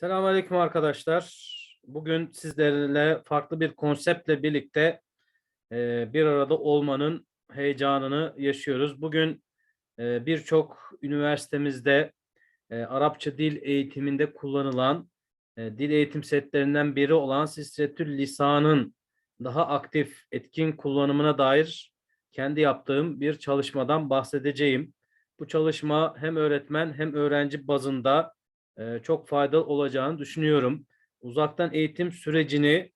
Selamünaleyküm arkadaşlar. Bugün sizlerle farklı bir konseptle birlikte e, bir arada olmanın heyecanını yaşıyoruz. Bugün e, birçok üniversitemizde e, Arapça dil eğitiminde kullanılan e, dil eğitim setlerinden biri olan Sisretül Lisan'ın daha aktif, etkin kullanımına dair kendi yaptığım bir çalışmadan bahsedeceğim. Bu çalışma hem öğretmen hem öğrenci bazında e, çok faydalı olacağını düşünüyorum. Uzaktan eğitim sürecini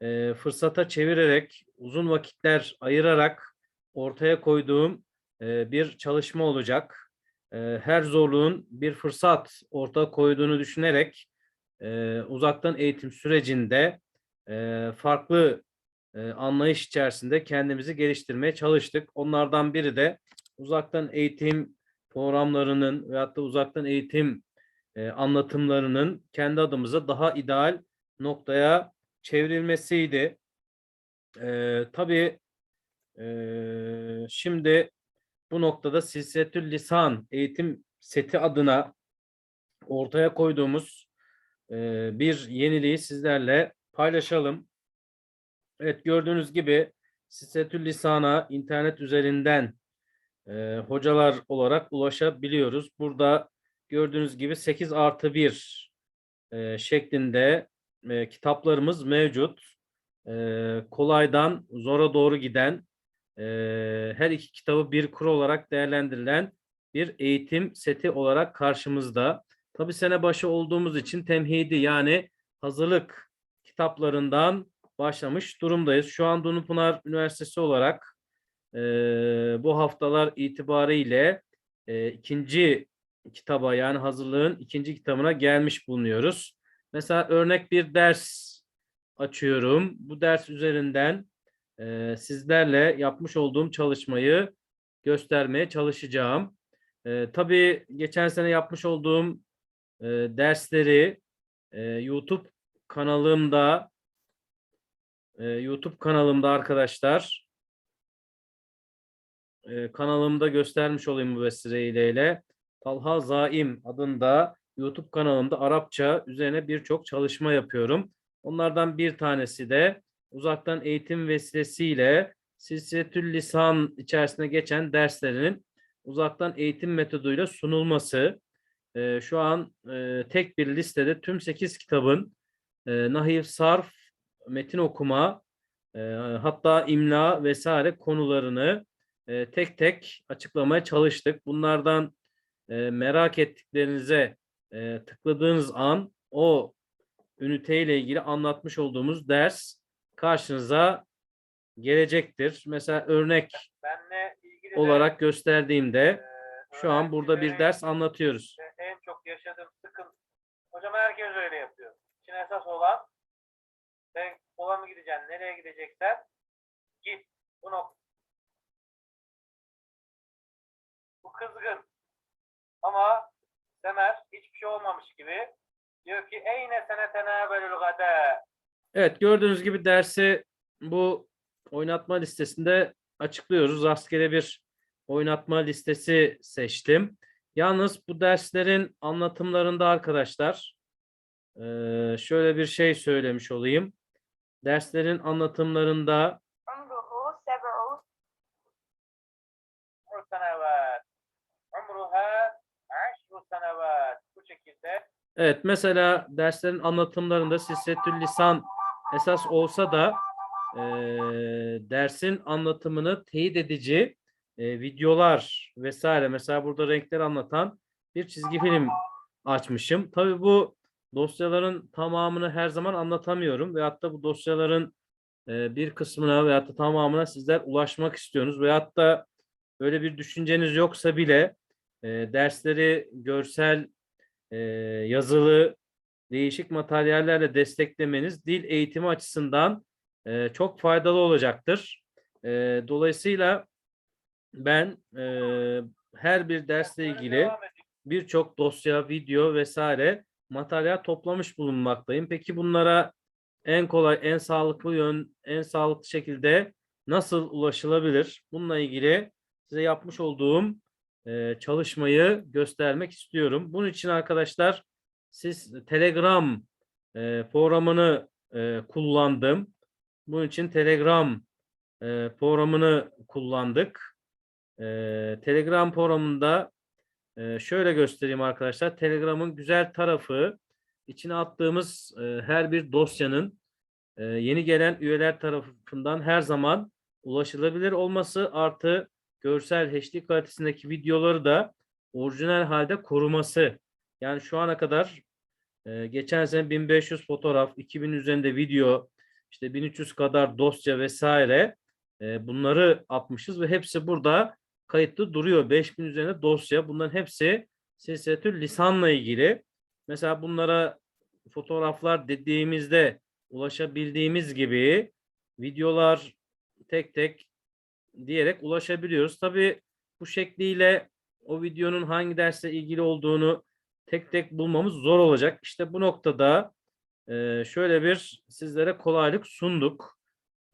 e, fırsata çevirerek, uzun vakitler ayırarak ortaya koyduğum e, bir çalışma olacak. E, her zorluğun bir fırsat ortaya koyduğunu düşünerek e, uzaktan eğitim sürecinde e, farklı e, anlayış içerisinde kendimizi geliştirmeye çalıştık. Onlardan biri de uzaktan eğitim programlarının veyahut da uzaktan eğitim e, anlatımlarının kendi adımıza daha ideal noktaya çevrilmesiydi. E, tabii e, şimdi bu noktada Silsiletül Lisan eğitim seti adına ortaya koyduğumuz e, bir yeniliği sizlerle paylaşalım. Evet gördüğünüz gibi Silsiletül Lisan'a internet üzerinden e, hocalar olarak ulaşabiliyoruz. Burada gördüğünüz gibi 8 artı 1 e, şeklinde e, kitaplarımız mevcut. E, kolaydan zora doğru giden e, her iki kitabı bir kur olarak değerlendirilen bir eğitim seti olarak karşımızda. Tabi sene başı olduğumuz için temhidi yani hazırlık kitaplarından başlamış durumdayız. Şu an Dumlupınar Üniversitesi olarak e, bu haftalar itibariyle e, ikinci kitaba yani hazırlığın ikinci kitabına gelmiş bulunuyoruz. Mesela örnek bir ders açıyorum. Bu ders üzerinden e, sizlerle yapmış olduğum çalışmayı göstermeye çalışacağım. E, tabii geçen sene yapmış olduğum e, dersleri e, YouTube kanalımda e, YouTube kanalımda arkadaşlar e, kanalımda göstermiş olayım bu vesileyle. Talha Zaim adında YouTube kanalımda Arapça üzerine birçok çalışma yapıyorum. Onlardan bir tanesi de uzaktan eğitim vesilesiyle Silsiletül Lisan içerisine geçen derslerinin uzaktan eğitim metoduyla sunulması. Ee, şu an e, tek bir listede tüm 8 kitabın e, sarf, metin okuma, e, hatta imla vesaire konularını e, tek tek açıklamaya çalıştık. Bunlardan e, merak ettiklerinize e, tıkladığınız an o üniteyle ilgili anlatmış olduğumuz ders karşınıza gelecektir. Mesela örnek olarak gösterdiğimde e, şu an burada bir ders anlatıyoruz. En çok yaşadığım sıkıntı. Hocam herkes öyle yapıyor. İçin esas olan sen kola mı gideceksin, nereye gideceksen git. Bu nokta. Bu kızgın. Ama Semer hiçbir şey olmamış gibi diyor ki eyne senetena belül gade. Evet gördüğünüz gibi dersi bu oynatma listesinde açıklıyoruz. Rastgele bir oynatma listesi seçtim. Yalnız bu derslerin anlatımlarında arkadaşlar e, şöyle bir şey söylemiş olayım. Derslerin anlatımlarında Umruha Evet mesela derslerin anlatımlarında Silsiletül Lisan esas olsa da eee, dersin anlatımını teyit edici eee, videolar vesaire mesela burada renkleri anlatan bir çizgi film açmışım. Tabii bu dosyaların tamamını her zaman anlatamıyorum veyahut da bu dosyaların eee, bir kısmına veyahut da tamamına sizler ulaşmak istiyorsunuz veyahut da öyle bir düşünceniz yoksa bile eee, dersleri görsel e, yazılı değişik materyallerle desteklemeniz dil eğitimi açısından e, çok faydalı olacaktır. E, dolayısıyla ben e, her bir dersle ilgili birçok dosya, video vesaire materyal toplamış bulunmaktayım. Peki bunlara en kolay, en sağlıklı yön, en sağlıklı şekilde nasıl ulaşılabilir? Bununla ilgili size yapmış olduğum e, çalışmayı göstermek istiyorum. Bunun için arkadaşlar siz Telegram e, programını e, kullandım. Bunun için Telegram e, programını kullandık. E, Telegram programında e, şöyle göstereyim arkadaşlar. Telegram'ın güzel tarafı içine attığımız e, her bir dosyanın e, yeni gelen üyeler tarafından her zaman ulaşılabilir olması artı görsel HD kalitesindeki videoları da orijinal halde koruması. Yani şu ana kadar e, geçen sene 1500 fotoğraf, 2000 üzerinde video, işte 1300 kadar dosya vesaire e, bunları atmışız ve hepsi burada kayıtlı duruyor. 5000 üzerinde dosya. Bunların hepsi silsiletül lisanla ilgili. Mesela bunlara fotoğraflar dediğimizde ulaşabildiğimiz gibi videolar tek tek diyerek ulaşabiliyoruz. Tabii bu şekliyle o videonun hangi dersle ilgili olduğunu tek tek bulmamız zor olacak. İşte bu noktada e, şöyle bir sizlere kolaylık sunduk.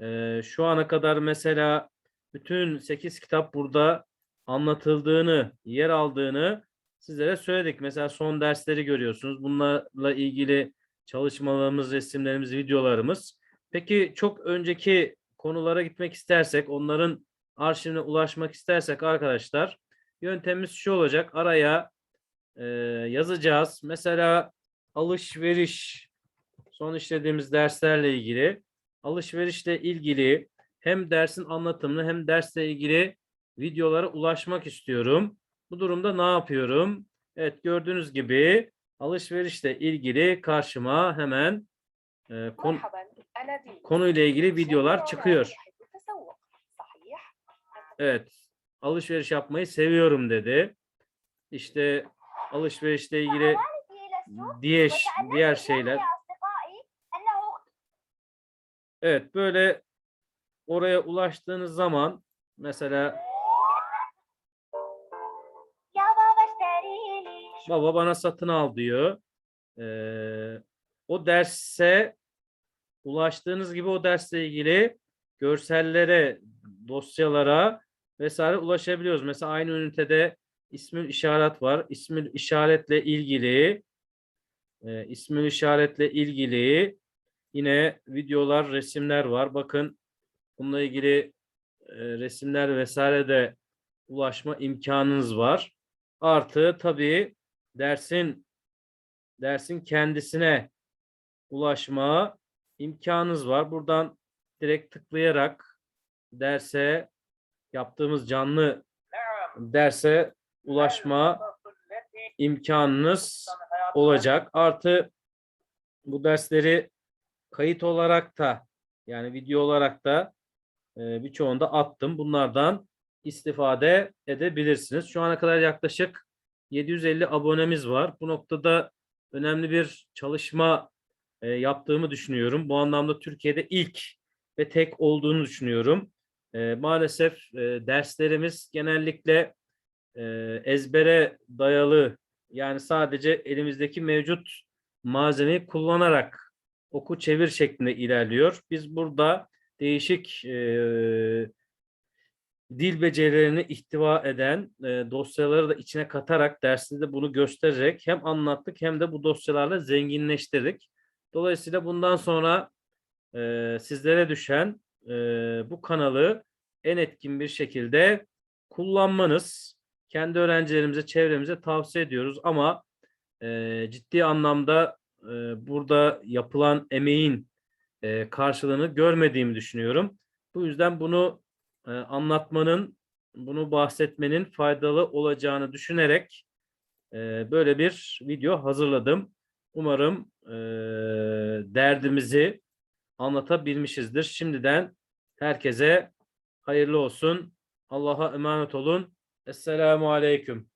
E, şu ana kadar mesela bütün 8 kitap burada anlatıldığını, yer aldığını sizlere söyledik. Mesela son dersleri görüyorsunuz. Bunlarla ilgili çalışmalarımız, resimlerimiz, videolarımız. Peki çok önceki konulara gitmek istersek, onların arşivine ulaşmak istersek arkadaşlar yöntemimiz şu olacak. Araya e, yazacağız. Mesela alışveriş son işlediğimiz derslerle ilgili alışverişle ilgili hem dersin anlatımını hem dersle ilgili videolara ulaşmak istiyorum. Bu durumda ne yapıyorum? Evet gördüğünüz gibi alışverişle ilgili karşıma hemen e, kon konuyla ilgili videolar çıkıyor. Evet, alışveriş yapmayı seviyorum dedi. İşte alışverişle ilgili diğer, diğer şeyler. Evet, böyle oraya ulaştığınız zaman mesela baba bana satın al diyor. Ee, o derse ulaştığınız gibi o dersle ilgili görsellere, dosyalara vesaire ulaşabiliyoruz. Mesela aynı ünitede ismül işaret var. İsmül işaretle ilgili e, ismül işaretle ilgili yine videolar, resimler var. Bakın bununla ilgili e, resimler vesaire de ulaşma imkanınız var. Artı tabii dersin dersin kendisine ulaşma imkanınız var. Buradan direkt tıklayarak derse yaptığımız canlı derse ulaşma imkanınız olacak. Artı bu dersleri kayıt olarak da yani video olarak da e, birçoğunda attım. Bunlardan istifade edebilirsiniz. Şu ana kadar yaklaşık 750 abonemiz var. Bu noktada önemli bir çalışma e, yaptığımı düşünüyorum. Bu anlamda Türkiye'de ilk ve tek olduğunu düşünüyorum. E, maalesef e, derslerimiz genellikle e, ezbere dayalı yani sadece elimizdeki mevcut malzemeyi kullanarak oku çevir şeklinde ilerliyor. Biz burada değişik e, dil becerilerini ihtiva eden e, dosyaları da içine katarak derste de bunu göstererek hem anlattık hem de bu dosyalarla zenginleştirdik. Dolayısıyla bundan sonra e, sizlere düşen e, bu kanalı en etkin bir şekilde kullanmanız kendi öğrencilerimize, çevremize tavsiye ediyoruz ama e, ciddi anlamda e, burada yapılan emeğin e, karşılığını görmediğimi düşünüyorum. Bu yüzden bunu e, anlatmanın, bunu bahsetmenin faydalı olacağını düşünerek e, böyle bir video hazırladım. Umarım e, derdimizi anlatabilmişizdir. Şimdiden herkese hayırlı olsun. Allah'a emanet olun. Esselamu Aleyküm.